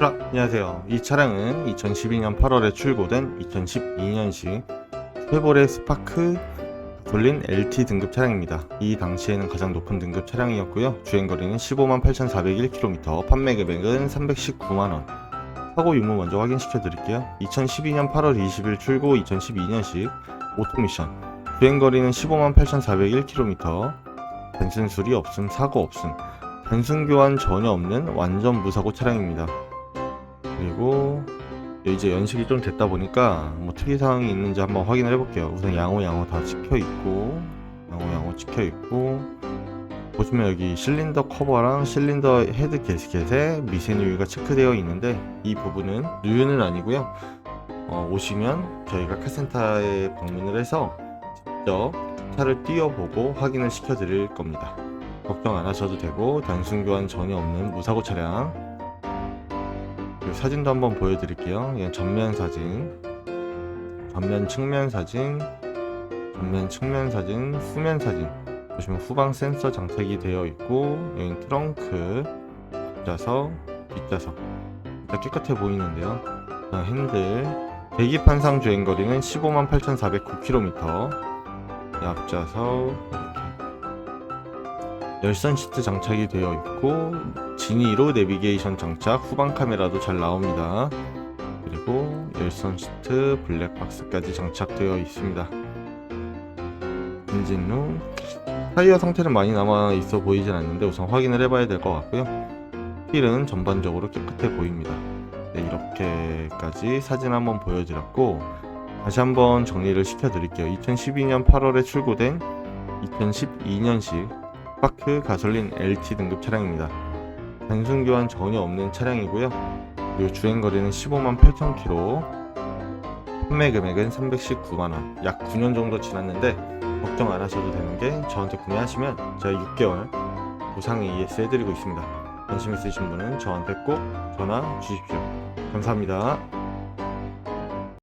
자, 안녕하세요. 이 차량은 2012년 8월에 출고된 2012년식 쉐보레 스파크 돌린 LT 등급 차량입니다. 이 당시에는 가장 높은 등급 차량이었고요. 주행거리는 15만 8,401km, 판매 금액은 319만원. 사고 유무 먼저 확인시켜 드릴게요. 2012년 8월 20일 출고 2012년식 오토미션. 주행거리는 15만 8,401km, 벤슨 수리 없음, 사고 없음, 단순 교환 전혀 없는 완전 무사고 차량입니다. 그리고 이제 연식이 좀 됐다 보니까 뭐 특이사항이 있는지 한번 확인을 해볼게요. 우선 양호 양호 다 찍혀 있고 양호 양호 찍혀 있고 보시면 여기 실린더 커버랑 실린더 헤드 게스켓에 미세누 유가 체크되어 있는데 이 부분은 누유는 아니고요. 어, 오시면 저희가 카센터에 방문을 해서 직접 차를 띄워보고 확인을 시켜드릴 겁니다. 걱정 안 하셔도 되고 단순 교환 전혀 없는 무사고 차량 그리고 사진도 한번 보여드릴게요. 이건 전면 사진, 전면 측면 사진, 전면 측면 사진, 후면 사진. 보시면 후방 센서 장착이 되어 있고 여기 트렁크, 앞좌석, 뒷좌석. 진짜 깨끗해 보이는데요. 핸들, 대기 판상 주행 거리는 15만 8,409km. 앞좌석 이렇게. 열선 시트 장착이 되어 있고 지니로 내비게이션 장착 후방 카메라도 잘 나옵니다. 그리고 열선 시트 블랙박스까지 장착되어 있습니다. 엔진룸. 타이어 상태는 많이 남아 있어 보이진 않는데 우선 확인을 해봐야 될 것 같고요. 휠은 전반적으로 깨끗해 보입니다. 네, 이렇게까지 사진 한번 보여드렸고 다시 한번 정리를 시켜 드릴게요. 2012년 8월에 출고된 2012년식 스 파크 가솔린 LT 등급 차량입니다. 단순 교환 전혀 없는 차량이고요. 그리고 주행 거리는 15만 8천 킬로. 판매 금액은 319만 원. 약 9년 정도 지났는데 걱정 안 하셔도 되는 게 저한테 구매하시면 제가 6개월 보상 AS 해드리고 있습니다. 관심 있으신 분은 저한테 꼭 전화 주십시오. 감사합니다.